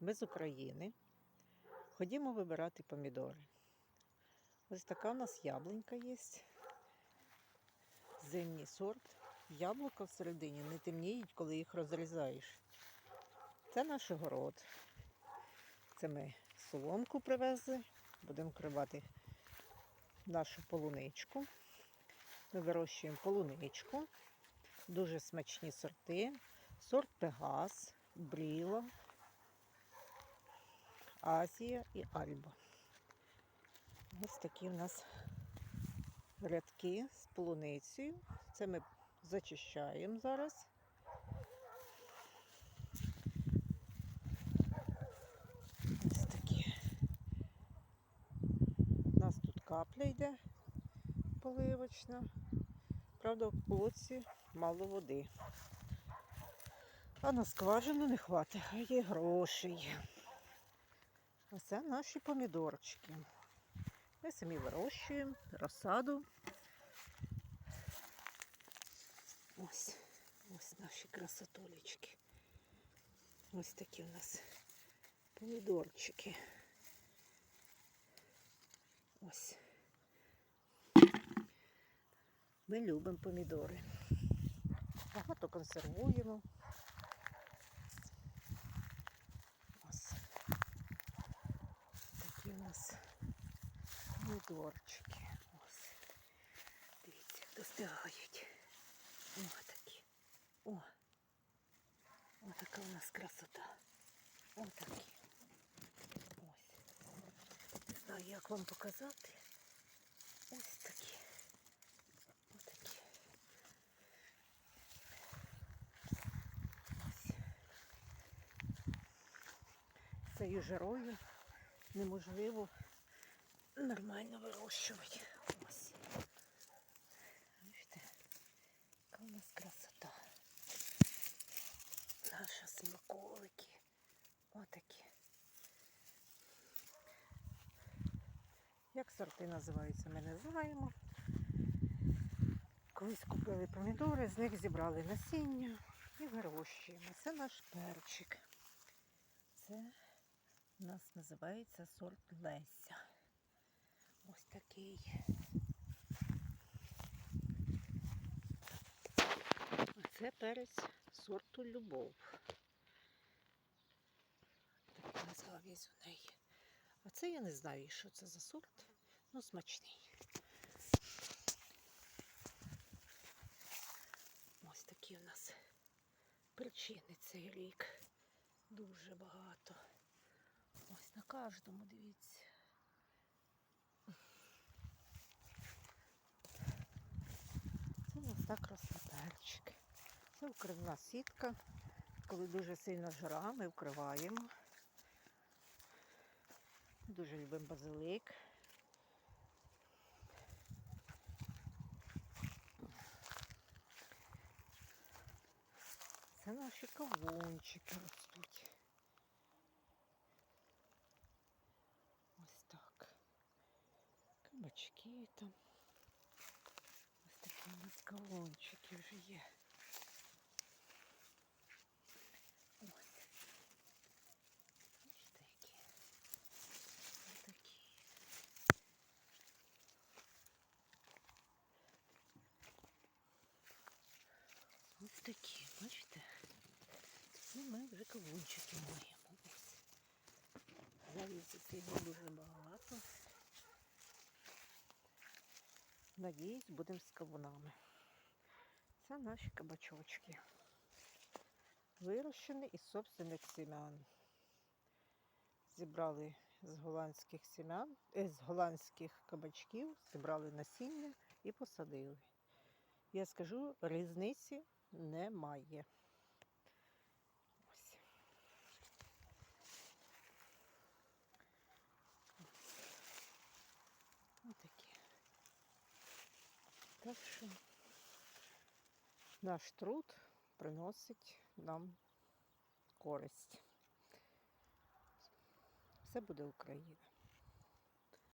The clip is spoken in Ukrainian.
Ми з України. Ходімо вибирати помідори. Ось така у нас яблунька є. Зимній сорт. Яблука всередині не темніють, коли їх розрізаєш. Це наш город. Це ми соломку привезли. Будемо кривати нашу полуничку. Ми вирощуємо полуничку. Дуже смачні сорти. Сорт Пегас, Бріло, Азія і Альба. Ось такі в нас рядки з полуницею. Це ми зачищаємо зараз. Ось такі. У нас тут капля йде поливочна. Правда, в колодці мало води. А на скважину не хватає грошей. Оце наші помідорчики. Ми самі вирощуємо розсаду. Ось, ось наші красотулечки. Ось такі у нас помідорчики. Ось. Ми любимо помідори. Багато консервуємо. нас помідорчики. Ось. Дивіться, як достигають. О, такі. О. О, така у нас красота. О, такі. Ось. Не знаю, як вам показати. Ось такі. Ось такі. Ось. Цією жарою Неможливо нормально вирощувати. Ось. Бачите, яка у нас красота. Наші смаколики. Отакі. Як сорти називаються, ми не знаємо. Колись купили помідори, з них зібрали насіння і вирощуємо. Це наш перчик. Це у нас називається сорт Леся. Ось такий. А це перець сорту Любов. Така назва є у неї. А це я не знаю, що це за сорт, ну смачний. Ось такі у нас причини цей рік. Дуже багато. Кожному, дивіться. Це у нас так росте. Це укривна сітка. Коли дуже сильно жара, ми вкриваємо. Дуже любимо базилик. Це наші кавунчики Кабачки там. Ось такі у нас кавунчики вже є. Ось. Бачите, які. Ось такі. Ось такі, бачите? І ми вже кавунчики маємо. Ось. Завісити його дуже багато. Надіюсь, будемо з кавунами. Це наші кабачочки. Вирощені із собственних сім'ян. Зібрали з голландських сім'ян, е, з голландських кабачків, зібрали насіння і посадили. Я скажу, різниці немає. Ось. Ось такі. Що наш труд приносить нам користь. Все буде Україна.